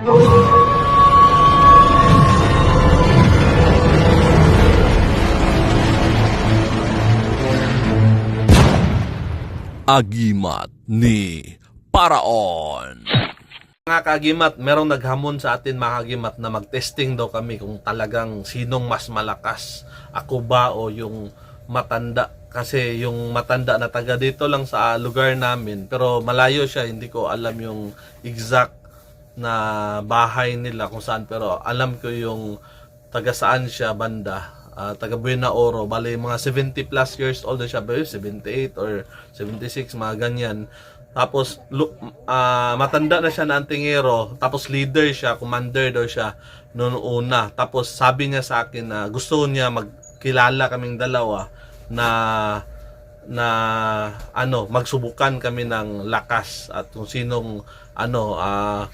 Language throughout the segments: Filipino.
Agimat ni Paraon. Mga kagimat, merong naghamon sa atin mga kagimat na mag-testing daw kami kung talagang sinong mas malakas. Ako ba o yung matanda? Kasi yung matanda na taga dito lang sa lugar namin. Pero malayo siya, hindi ko alam yung exact na bahay nila kung saan. Pero alam ko yung taga saan siya banda. Ah, taga Buena Oro, bali mga 70 plus years old siya, ba, 78 or 76, mga ganyan. Tapos ah, matanda na siya na antingero, tapos leader siya, commander daw siya noon una. Tapos sabi niya sa akin na gusto niya magkilala kaming dalawa na na ano magsubukan kami ng lakas at kung sinong ano ah,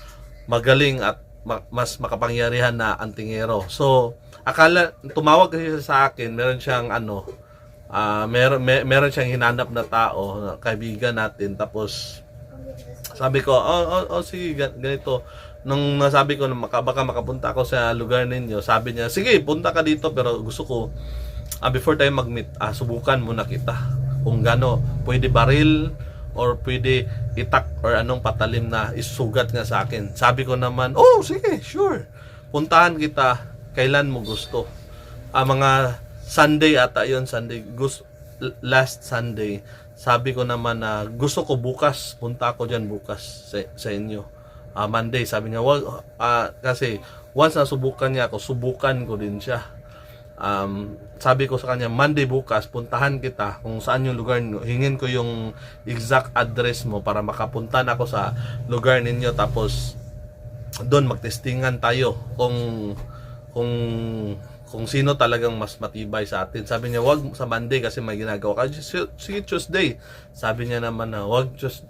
magaling at ma- mas makapangyarihan na antingero. So akala tumawag kasi sa akin, meron siyang ano ah meron mer- meron siyang hinanap na tao, kaibigan natin. Tapos sabi ko, oh, oh, oh sige, gan- ganito. Nung nasabi ko na maka, baka makapunta ako sa lugar ninyo, sabi niya, sige, punta ka dito pero gusto ko, ah, before tayo mag-meet, ah, subukan muna kita. Kung gano, pwede baril or pwede itak or anong patalim na isugat nga sa akin. Sabi ko naman, oh, sige, sure. Puntahan kita kailan mo gusto. Ah, mga Sunday ata yon Sunday. Gus, last Sunday, sabi ko naman na gusto ko bukas, punta ako dyan bukas sa, sa inyo. Ah, Monday, sabi niya, wag, ah, kasi once na subukan niya ako, subukan ko din siya. Um, sabi ko sa kanya, Monday bukas, puntahan kita kung saan yung lugar niyo. Hingin ko yung exact address mo para makapunta na ako sa lugar ninyo. Tapos, doon magtestingan tayo kung kung kung sino talagang mas matibay sa atin. Sabi niya, wag sa Monday kasi may ginagawa ka. "Si- Sige, Tuesday. Sabi niya naman na, wag Tuesday.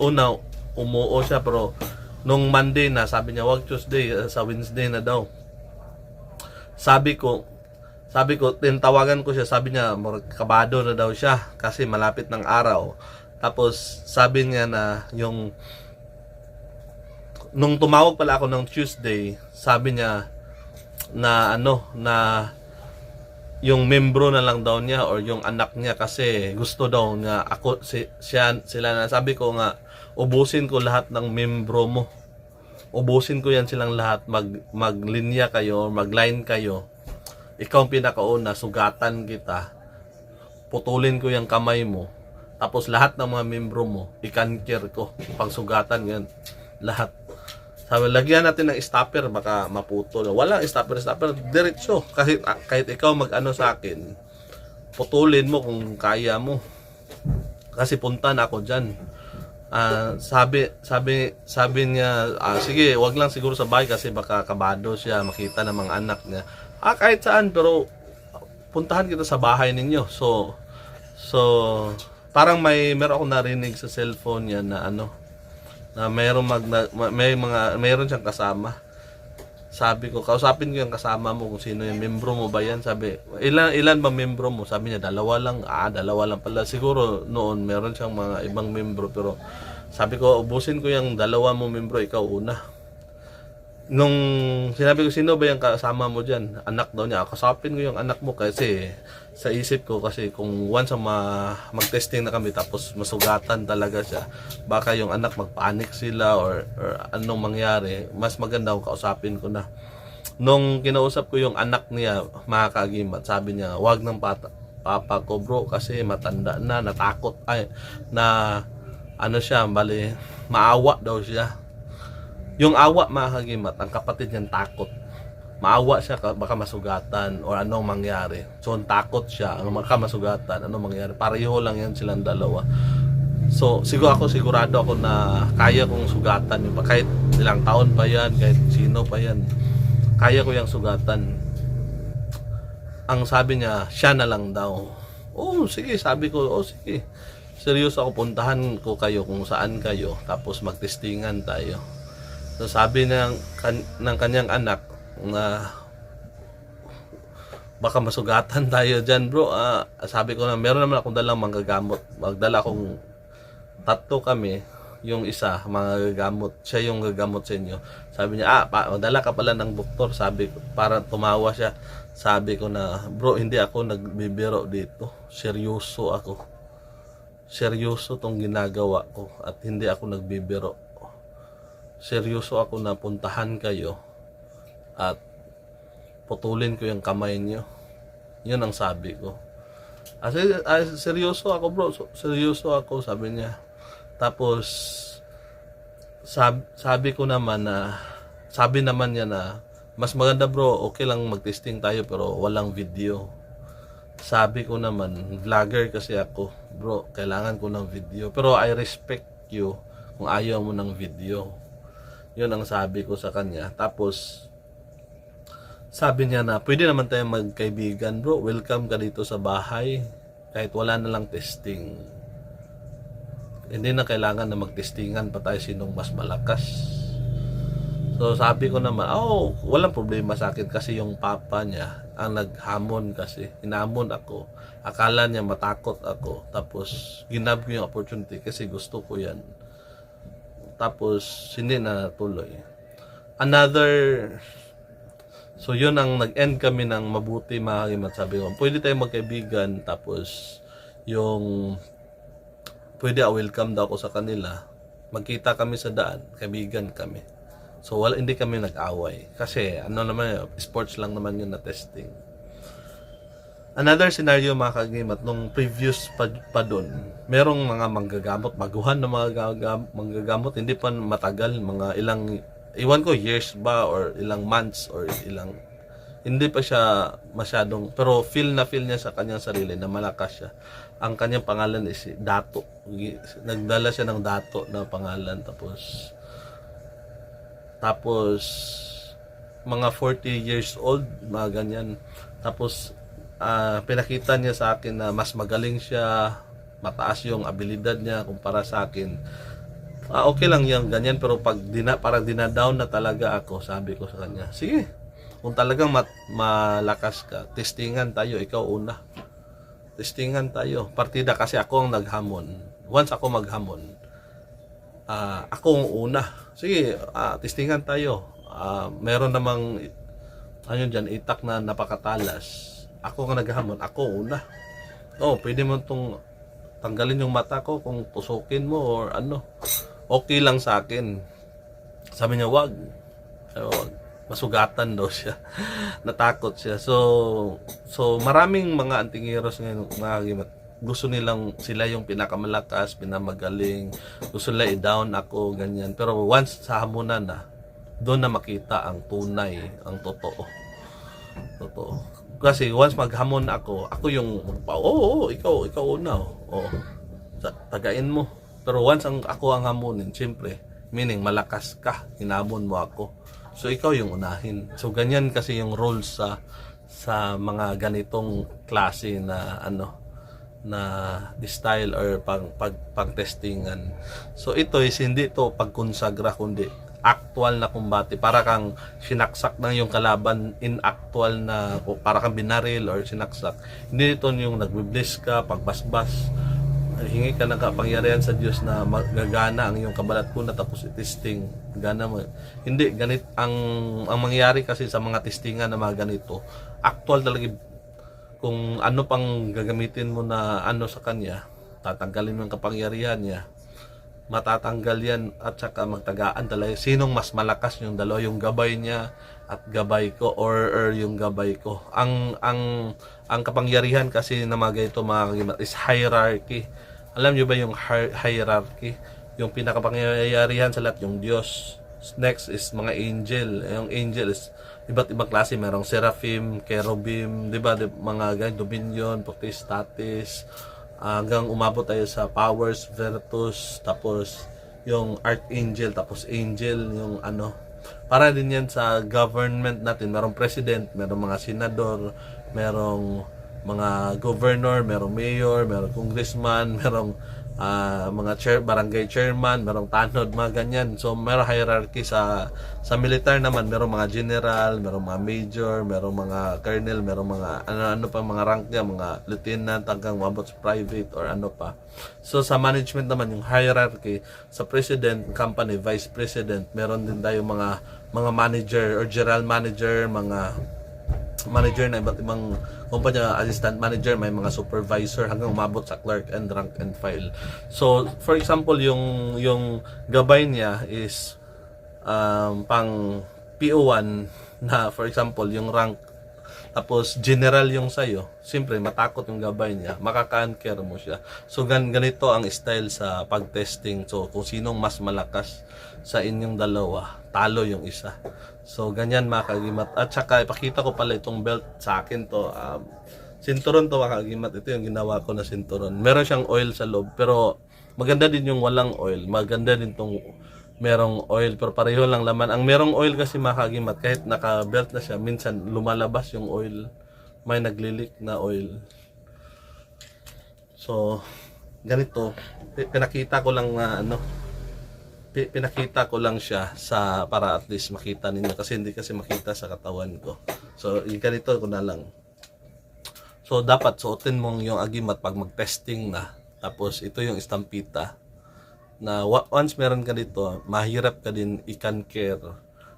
Una, umuo siya pero nung Monday na, sabi niya, wag Tuesday, uh, sa Wednesday na daw. Sabi ko, sabi ko, tintawagan ko siya, sabi niya, kabado na daw siya kasi malapit ng araw. Tapos, sabi niya na yung nung tumawag pala ako ng Tuesday, sabi niya na ano na yung membro na lang daw niya or yung anak niya kasi gusto daw nga ako si siya sila na sabi ko nga ubusin ko lahat ng membro mo. Ubusin ko yan silang lahat mag maglinya kayo, magline kayo. Ikaw ang pinakauna, sugatan kita. Putulin ko yung kamay mo. Tapos lahat ng mga membro mo, ikankir ko. Pagsugatan yan. Lahat. Sabi, lagyan natin ng stopper, baka maputol. Walang stopper, stopper, diretso. Kahit, ah, kahit ikaw mag-ano sa akin, putulin mo kung kaya mo. Kasi punta na ako dyan. Ah, sabi, sabi, sabi niya, ah, sige, wag lang siguro sa bahay kasi baka kabado siya, makita ng mga anak niya. Ah, kahit saan, pero puntahan kita sa bahay ninyo. So, so, parang may, meron akong narinig sa cellphone niya na ano, na mayroong mag may mga mayroon siyang kasama. Sabi ko, kausapin ko yung kasama mo kung sino yung membro mo ba yan. Sabi, ilan ilan ba membro mo? Sabi niya, dalawa lang. Ah, dalawa lang pala. Siguro noon meron siyang mga ibang membro pero sabi ko, ubusin ko yung dalawa mo membro, ikaw una. Nung sinabi ko, sino ba yung kasama mo dyan? Anak daw niya. Kasapin ko yung anak mo kasi sa isip ko kasi kung once ma- mag-testing na kami tapos masugatan talaga siya, baka yung anak magpanik sila or, or anong mangyari, mas maganda kung kausapin ko na. Nung kinausap ko yung anak niya, mga kagimat, sabi niya, wag ng pata, papa ko bro kasi matanda na, natakot, ay, na ano siya, bali, maawa daw siya. Yung awa mga kagimat, ang kapatid niyan takot. Maawa siya, ka- baka masugatan or anong mangyari. So, ang takot siya, ang baka masugatan, anong mangyari. Pareho lang yan silang dalawa. So, siguro ako, sigurado ako na kaya kong sugatan. Yung, kahit ilang taon pa yan, kahit sino pa yan, kaya ko yung sugatan. Ang sabi niya, siya na lang daw. Oh, sige, sabi ko, oh, sige. Seryoso ako, puntahan ko kayo kung saan kayo. Tapos magtestingan tayo. So sabi ng, kan, ng kanyang anak na baka masugatan tayo dyan bro. Ah, sabi ko na meron naman akong dalang manggagamot. Magdala akong tatlo kami. yung isa, mga gagamot. Siya yung gagamot sa inyo. Sabi niya, ah, pa, dala ka pala ng doktor. Sabi para tumawa siya. Sabi ko na, bro, hindi ako nagbibiro dito. Seryoso ako. Seryoso tong ginagawa ko at hindi ako nagbibiro. Seryoso ako na puntahan kayo at putulin ko yung kamay niyo. Yun ang sabi ko. Ah, ser- ah, seryoso ako bro, So- seryoso ako sabi niya. Tapos sab- sabi ko naman na sabi naman niya na mas maganda bro, okay lang mag-testing tayo pero walang video. Sabi ko naman, vlogger kasi ako, bro, kailangan ko ng video. Pero I respect you kung ayaw mo ng video. Yun ang sabi ko sa kanya. Tapos, sabi niya na, pwede naman tayo magkaibigan, bro. Welcome ka dito sa bahay. Kahit wala na lang testing. Hindi na kailangan na magtestingan pa tayo sinong mas malakas. So sabi ko naman, oh, walang problema sa akin kasi yung papa niya ang naghamon kasi. Hinamon ako. Akala niya matakot ako. Tapos ginab ko yung opportunity kasi gusto ko yan. Tapos hindi na natuloy. Another So yun ang nag-end kami ng mabuti mga kagimat. Sabi ko, pwede tayo magkaibigan. Tapos yung pwede ah, welcome daw ako sa kanila. Magkita kami sa daan, kaibigan kami. So wala hindi kami nag-away kasi ano naman sports lang naman yun na testing. Another scenario mga kagimat nung previous pa, pa doon, merong mga manggagamot, baguhan na mga gagam- manggagamot, hindi pa matagal, mga ilang iwan ko years ba or ilang months or ilang hindi pa siya masyadong pero feel na feel niya sa kanyang sarili na malakas siya. Ang kanyang pangalan is si Dato. Nagdala siya ng Dato na pangalan tapos tapos mga 40 years old, mga ganyan. Tapos ah, pinakita niya sa akin na mas magaling siya, mataas yung abilidad niya kumpara sa akin. Ah, okay lang yung ganyan pero pag dina, parang dinadown na talaga ako, sabi ko sa kanya, sige, kung talagang mat, malakas ka, testingan tayo, ikaw una. Testingan tayo. Partida kasi ako ang naghamon. Once ako maghamon, ah ako ang una. Sige, ah, testingan tayo. Ah, meron namang ano dyan, itak na napakatalas. Ako ang naghamon, ako una. Oh, pwede mo tong tanggalin yung mata ko kung tusukin mo or ano. Okay lang sa akin. Sabi niya, wag. Wag. Masugatan daw siya. Natakot siya. So, so maraming mga antingiros ngayon, mga gusto nilang sila yung pinakamalakas, pinamagaling, gusto nila i-down ako, ganyan. Pero once sa hamunan na, doon na makita ang tunay, ang totoo. Totoo. Kasi once maghamon ako, ako yung magpa, oo, oo, ikaw, ikaw una. Oo. Sa- Tagain mo. Pero once ang ako ang hamunin, siyempre, meaning malakas ka, hinamon mo ako. So ikaw yung unahin. So ganyan kasi yung rules sa sa mga ganitong klase na ano na style or pang pag pag-testingan. So ito is hindi to pagkonsagra kundi actual na kumbate para kang sinaksak ng yung kalaban in actual na para kang binaril or sinaksak. Hindi ito yung nagbe-bless ka, pagbasbas, hingi ka ng kapangyarihan sa Diyos na magagana ang iyong kabalat ko na tapos i-testing. Gana mo. Hindi, ganit ang ang mangyayari kasi sa mga testingan na mga ganito, actual talaga kung ano pang gagamitin mo na ano sa kanya, tatanggalin mo ang kapangyarihan niya, matatanggal yan at saka magtagaan talaga. Sinong mas malakas yung dalawa, yung gabay niya at gabay ko or, or yung gabay ko. Ang ang ang kapangyarihan kasi na mga ganito mga is hierarchy. Alam niyo ba yung hi- hierarchy? Yung pinakapangyarihan sa lahat yung Diyos. Next is mga angel. Yung angel is iba't ibang klase. Merong seraphim, cherubim, di ba? Mga ganyan, dominion, potestatis, hanggang umabot tayo sa powers, virtus, tapos yung archangel, tapos angel, yung ano. Para din yan sa government natin. Merong president, merong mga senador, merong mga governor, merong mayor, merong congressman, merong ah, mga chair, barangay chairman, merong tanod, mga ganyan. So, merong hierarchy sa sa militar naman, merong mga general, merong mga major, merong mga colonel, merong mga ano-ano pa mga rank niya, mga lieutenant hanggang umabot sa private or ano pa. So, sa management naman, yung hierarchy, sa president, company, vice president, meron din tayo mga mga manager or general manager, mga manager na iba't ibang kumpanya, assistant manager, may mga supervisor hanggang umabot sa clerk and rank and file. So, for example, yung yung gabay niya is um, pang PO1 na for example, yung rank tapos general yung sayo, siyempre matakot yung gabay niya, makaka-anchor mo siya. So gan ganito ang style sa pag-testing. So kung sinong mas malakas sa inyong dalawa, talo yung isa. So ganyan mga kagimat. At saka ipakita ko pala itong belt sa akin to. Um, sinturon to mga kagimat. Ito yung ginawa ko na sinturon. Meron siyang oil sa loob pero maganda din yung walang oil. Maganda din tong merong oil pero pareho lang laman. Ang merong oil kasi makagimat kahit naka-belt na siya, minsan lumalabas yung oil. May naglilik na oil. So, ganito. Pi- Pinakita ko lang na ano, pi- pinakita ko lang siya sa para at least makita ninyo kasi hindi kasi makita sa katawan ko. So, ganito ko na lang. So, dapat suotin mong yung agimat pag mag-testing na. Tapos, ito yung estampita na once meron ka dito, mahirap ka din care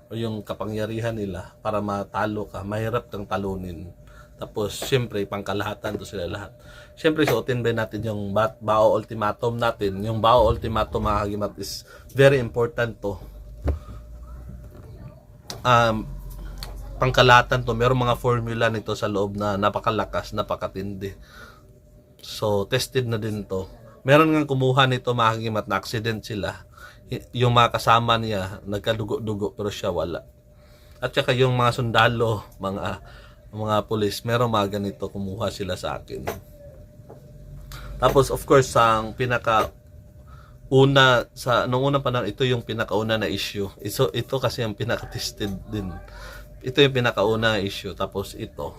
o yung kapangyarihan nila para matalo ka, mahirap kang talunin. Tapos, syempre, pangkalahatan to sila lahat. Syempre, suotin ba natin yung bat, bao ultimatum natin. Yung bao ultimatum, mga kagimat, is very important to. Um, pangkalahatan to, meron mga formula nito sa loob na napakalakas, napakatindi. So, tested na din to. Meron nga kumuha nito mahagimat na accident sila. Yung mga kasama niya, nagkadugo-dugo pero siya wala. At saka yung mga sundalo, mga mga pulis, meron mga ganito kumuha sila sa akin. Tapos of course, ang pinaka una sa nung unang panahon ito yung pinakauna na issue. Ito ito kasi ang pinaka-tested din. Ito yung pinakauna na issue tapos ito.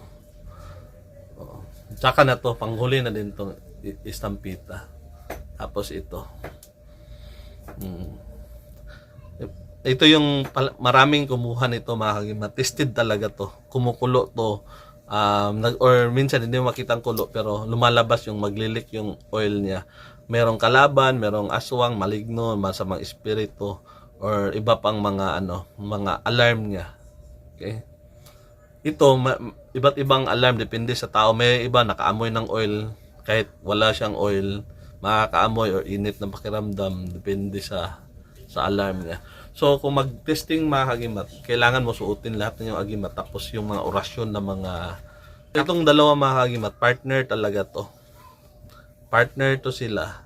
Oo. Tsaka na to, panghuli na din tong istampita. Tapos ito. Mm. Ito yung maraming kumuha nito mga kagimat. Tested talaga to. Kumukulo to. Um, nag, or minsan hindi mo makita ang kulo pero lumalabas yung maglilik yung oil niya. Merong kalaban, merong aswang, maligno, masamang espiritu or iba pang mga ano, mga alarm niya. Okay? Ito, ma- iba't ibang alarm depende sa tao. May iba nakaamoy ng oil kahit wala siyang oil, makakaamoy or init ng pakiramdam depende sa sa alarm niya. So, kung mag-testing mga kagimat, kailangan mo suotin lahat ng yung agimat tapos yung mga orasyon na mga itong dalawa mga kagimat, partner talaga to. Partner to sila.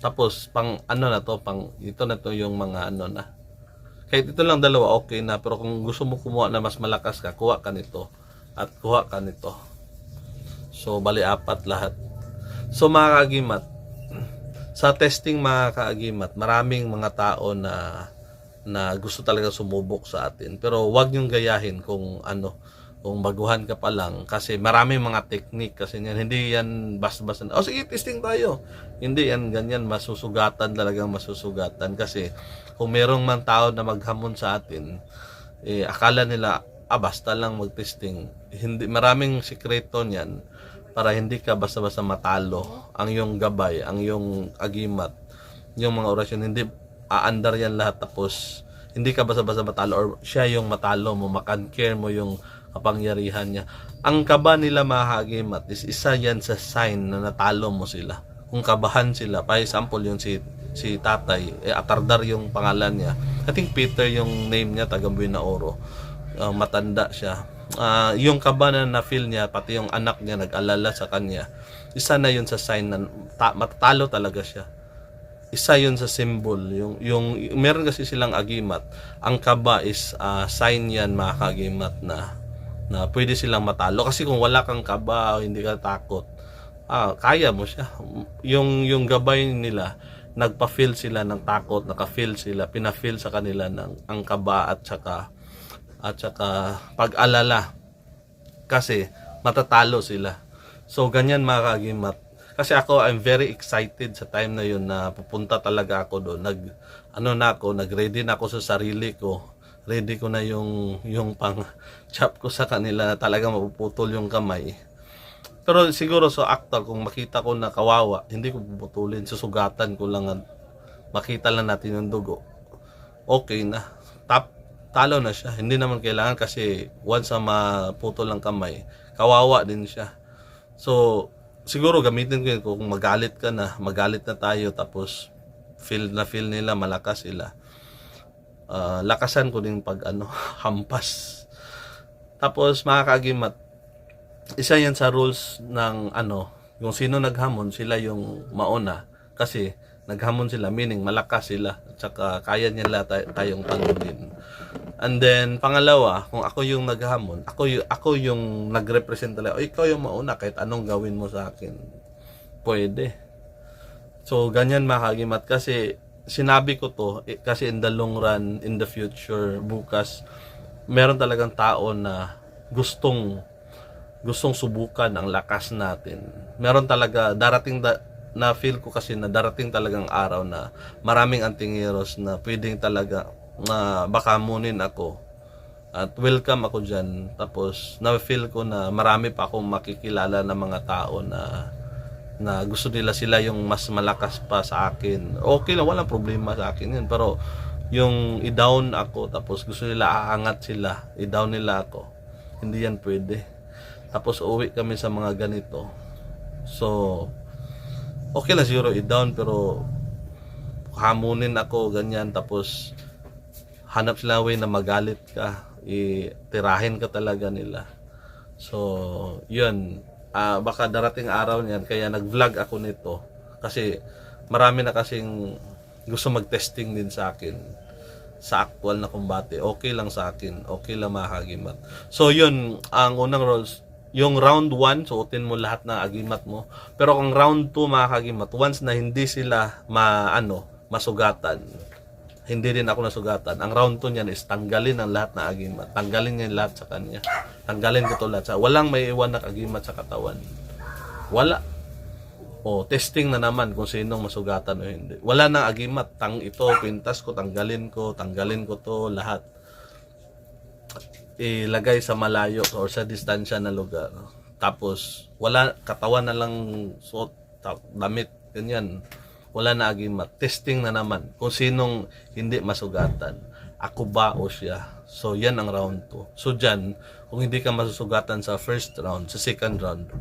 Tapos, pang ano na to, pang ito na to yung mga ano na. Kahit ito lang dalawa, okay na. Pero kung gusto mo kumuha na mas malakas ka, kuha ka nito. At kuha ka nito. So, bali apat lahat. So, mga kagimat, sa testing mga kaagimat, maraming mga tao na na gusto talaga sumubok sa atin. Pero wag niyong gayahin kung ano, kung baguhan ka pa lang kasi maraming mga technique kasi yan, hindi yan bas-basan. Oh, sige, testing tayo. Hindi yan ganyan, masusugatan talagang masusugatan kasi kung merong man tao na maghamon sa atin, eh, akala nila, ah, basta lang mag-testing. Hindi, maraming sikreto niyan para hindi ka basta-basta matalo ang yung gabay, ang yung agimat, yung mga orasyon, hindi aandar yan lahat tapos hindi ka basta-basta matalo or siya yung matalo mo, makan-care mo yung kapangyarihan niya. Ang kaba nila mga agimat is isa yan sa sign na natalo mo sila. Kung kabahan sila, for example yung si si tatay, eh, Atardar yung pangalan niya. I think Peter yung name niya, taga Buenaoro. Uh, matanda siya ah, yung kaba na na-feel niya, pati yung anak niya nag-alala sa kanya, isa na yun sa sign na ta- matatalo talaga siya. Isa yun sa symbol. Yung, yung, meron kasi silang agimat. Ang kaba is ah, sign yan mga kagimat na na pwede silang matalo. Kasi kung wala kang kaba hindi ka takot, ah, kaya mo siya. Yung, yung gabay nila, nagpa-feel sila ng takot, naka-feel sila, pina-feel sa kanila ng ang kaba at saka at saka pag-alala kasi matatalo sila. So ganyan mga kagimat. Kasi ako, I'm very excited sa time na yun na pupunta talaga ako doon. Nag, ano na ako, nag-ready na ako sa sarili ko. Ready ko na yung, yung pang chop ko sa kanila na talaga mapuputol yung kamay. Pero siguro sa actor, kung makita ko na kawawa, hindi ko puputulin. Susugatan ko lang makita lang natin yung dugo. Okay na. Tap, talo na siya. Hindi naman kailangan kasi once na maputol ang kamay, kawawa din siya. So, siguro gamitin ko yun kung magalit ka na, magalit na tayo tapos feel na feel nila malakas sila. Ah, lakasan ko din pag ano, hampas. Tapos mga kagimat, isa yan sa rules ng ano, yung sino naghamon, sila yung mauna. Kasi naghamon sila, meaning malakas sila. At saka kaya nila tay- tayong talunin. And then, pangalawa, kung ako yung naghamon, ako yung, ako yung nagrepresent talaga, o ikaw yung mauna kahit anong gawin mo sa akin. Pwede. So, ganyan makagimat kasi sinabi ko to, eh, kasi in the long run, in the future, bukas, meron talagang tao na gustong gustong subukan ang lakas natin. Meron talaga darating da, na feel ko kasi na darating talagang araw na maraming antingeros na pwedeng talaga na baka munin ako. At welcome ako dyan. Tapos na-feel ko na marami pa akong makikilala na mga tao na na gusto nila sila yung mas malakas pa sa akin. Okay lang, walang problema sa akin yun. Pero yung i-down ako, tapos gusto nila aangat sila, i-down nila ako. Hindi yan pwede. Tapos uwi kami sa mga ganito. So, okay lang siguro i-down pero hamunin ako ganyan tapos hanap sila way na magalit ka itirahin ka talaga nila. So yun. Ah, baka darating araw niyan kaya nag-vlog ako nito. Kasi marami na kasing gusto mag-testing din sa akin. Sa actual na kumbate okay lang sa akin. Okay lang mga kagimat so yun ang unang rules yung round 1 suotin mo lahat na agimat mo. Pero kung round 2 mga kagimat once na hindi sila ma ano masugatan hindi din ako nasugatan. Ang round 2 niyan is tanggalin ang lahat na agimat. Tanggalin niya lahat sa kanya. Tanggalin ko to lahat. Sa, walang may iwan na agimat sa katawan. Wala. O, testing na naman kung sinong masugatan o hindi. Wala nang agimat. Tang ito, pintas ko, tanggalin ko, tanggalin ko to, lahat. Ilagay sa malayo or sa distansya na lugar. Tapos, wala, katawan na lang suot, damit, ganyan wala na agimat. Testing na naman kung sinong hindi masugatan. Ako ba o siya? So, yan ang round 2. So, dyan, kung hindi ka masusugatan sa first round, sa second round,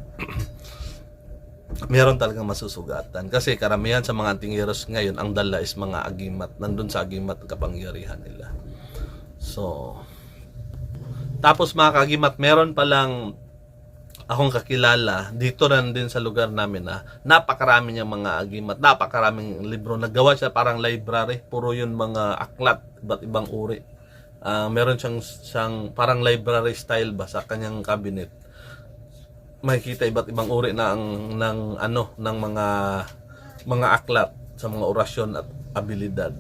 meron talagang masusugatan. Kasi karamihan sa mga antingiros ngayon, ang dala is mga agimat. Nandun sa agimat ang kapangyarihan nila. So, tapos mga kagimat, meron palang akong kakilala dito rin din sa lugar namin na napakarami niyang mga agimat, napakaraming libro. Naggawa siya parang library, puro yun mga aklat, iba't ibang uri. Ah, meron siyang, siyang parang library style ba sa kanyang cabinet. Makikita iba't ibang uri na ang ng ano ng mga mga aklat sa mga orasyon at abilidad.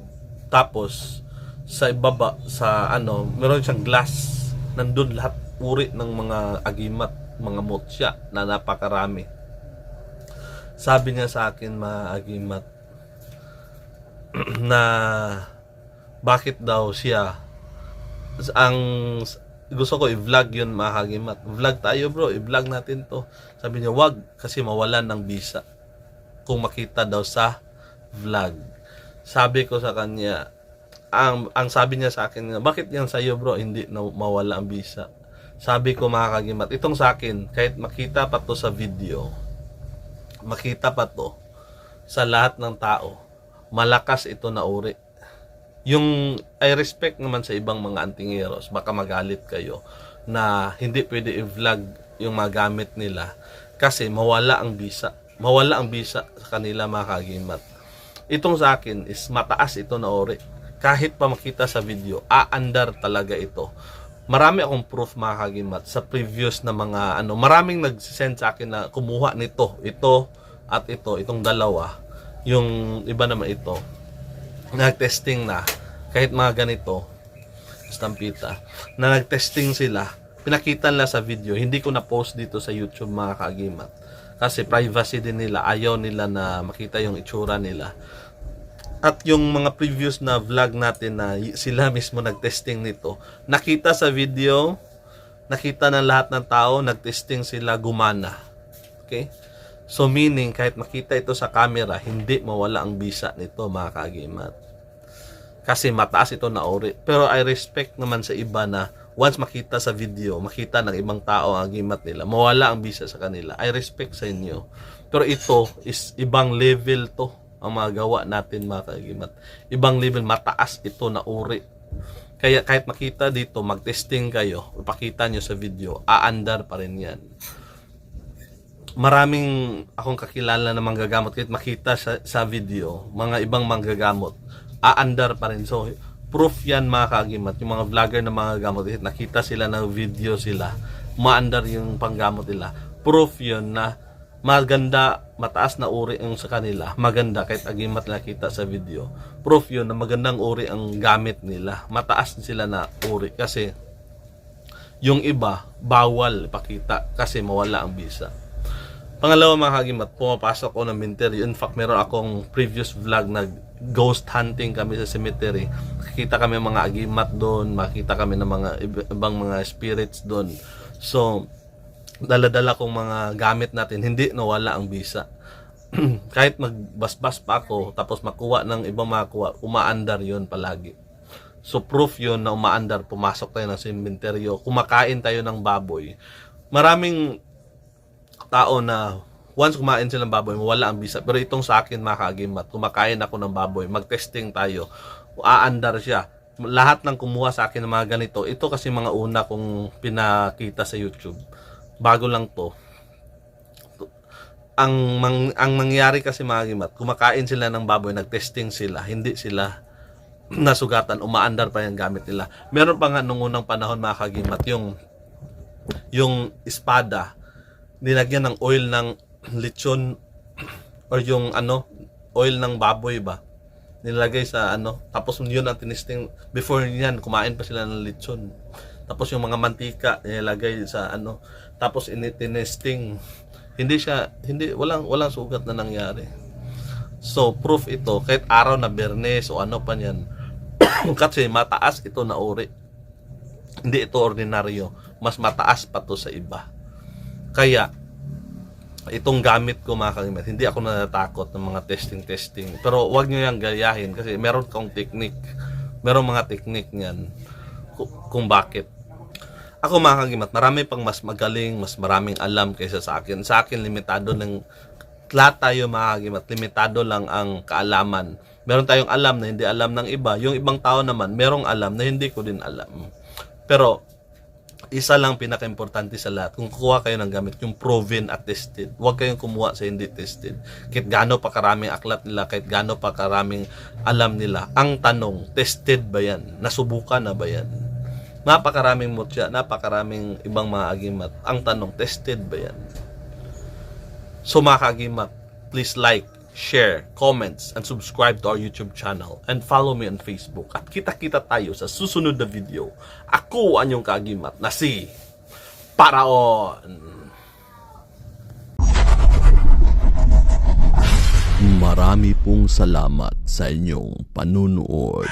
Tapos sa ibaba sa ano, meron siyang glass. Nandun lahat uri ng mga agimat, mga motya na napakarami. Sabi niya sa akin mga agimat na bakit daw siya ang gusto ko i-vlog yun mga kagimat. Vlog tayo bro, i-vlog natin to. Sabi niya, wag kasi mawalan ng visa. Kung makita daw sa vlog. Sabi ko sa kanya, ang, ang sabi niya sa akin, bakit yan sa'yo bro, hindi na mawala ang visa? Sabi ko mga kagimat, itong sa akin, kahit makita pa to sa video, makita pa to sa lahat ng tao, malakas ito na uri. Yung I respect naman sa ibang mga antingeros, baka magalit kayo na hindi pwede i-vlog yung mga gamit nila kasi mawala ang bisa. Mawala ang bisa sa kanila mga kagimat. Itong sa akin is mataas ito na ori. Kahit pa makita sa video, aandar talaga ito. Marami akong proof mga kagimat sa previous na mga ano, maraming nag-send sa akin na kumuha nito, ito at ito, itong dalawa. Yung iba naman ito, nag-testing na kahit mga ganito stampita na nag-testing sila pinakita nila sa video hindi ko na post dito sa YouTube mga kagimat Kasi privacy din nila. Ayaw nila na makita yung itsura nila. At yung mga previous na vlog natin na sila mismo nag-testing nito, nakita sa video, nakita ng lahat ng tao, nag-testing sila gumana. Okay? So meaning, kahit makita ito sa camera, hindi mawala ang bisa nito mga kagimat. Kasi mataas ito na ori. Pero I respect naman sa iba na once makita sa video, makita ng ibang tao ang agimat nila, mawala ang bisa sa kanila. I respect sa inyo. Pero ito is ibang level to ang mga gawa natin mga kagimat. Ibang level, mataas ito na uri. Kaya kahit makita dito, mag-testing kayo, ipakita nyo sa video, aandar pa rin yan maraming akong kakilala na manggagamot kahit makita sa, sa video, mga ibang manggagamot, aandar pa rin. So, proof yan mga kagimat. Yung mga vlogger na mga gamot, nakita sila ng video sila, maandar yung panggamot nila. Proof yun na maganda, mataas na uri yung sa kanila. Maganda kahit agimat nakita sa video. Proof yun na magandang uri ang gamit nila. Mataas sila na uri kasi yung iba, bawal ipakita kasi mawala ang bisa. Pangalawa mga kagimat, pumapasok ko ng cemetery. In fact, meron akong previous vlog na ghost hunting kami sa cemetery. Nakikita kami mga agimat doon, makita kami ng mga iba- ibang mga spirits doon. So, dala-dala kong mga gamit natin, hindi nawala ang bisa. Kahit magbasbas pa ako, tapos makuha ng ibang makuha, umaandar yon palagi. So proof yun na umaandar, pumasok tayo ng sementeryo, kumakain tayo ng baboy. Maraming tao na once kumain sila ng baboy, wala ang bisa. Pero itong sa akin mga kagimat, kumakain ako ng baboy, mag-testing tayo, aandar siya. Lahat ng kumuha sa akin ng mga ganito, ito kasi mga una kong pinakita sa YouTube. Bago lang to. Ang mang, ang nangyari kasi mga kagimat, kumakain sila ng baboy, nag-testing sila, hindi sila nasugatan, umaandar pa yung gamit nila. Meron pa nga nung unang panahon mga kagimat, yung yung espada, nilagyan ng oil ng lechon or yung ano, oil ng baboy ba? Nilagay sa ano, tapos yun ang tinisting, before yan, kumain pa sila ng lechon. Tapos yung mga mantika, nilagay sa ano, tapos initinesting. Hindi siya, hindi, walang, walang sugat na nangyari. So, proof ito, kahit araw na bernes o ano pa yan, kasi mataas ito na uri. Hindi ito ordinaryo. Mas mataas pa to sa iba. Kaya, itong gamit ko mga kalimit, hindi ako natatakot ng mga testing-testing. Pero wag nyo yung gayahin kasi meron kong technique. Meron mga technique niyan ku- kung bakit. Ako mga kagimat, marami pang mas magaling, mas maraming alam kaysa sa akin. Sa akin, limitado ng lahat tayo mga kagimat, limitado lang ang kaalaman. Meron tayong alam na hindi alam ng iba. Yung ibang tao naman, merong alam na hindi ko din alam. Pero, isa lang pinaka-importante sa lahat. Kung kukuha kayo ng gamit, yung proven at tested. Huwag kayong kumuha sa hindi tested. Kahit gaano pa karaming aklat nila, kahit gaano pa karaming alam nila. Ang tanong, tested ba yan? Nasubukan na ba yan? Napakaraming mutya, napakaraming ibang mga agimat. Ang tanong, tested ba yan? So mga kaagimat, please like, share, comments, and subscribe to our YouTube channel. And follow me on Facebook. At kita-kita tayo sa susunod na video. Ako ang inyong kaagimat na si Paraon. Marami pong salamat sa inyong panunood.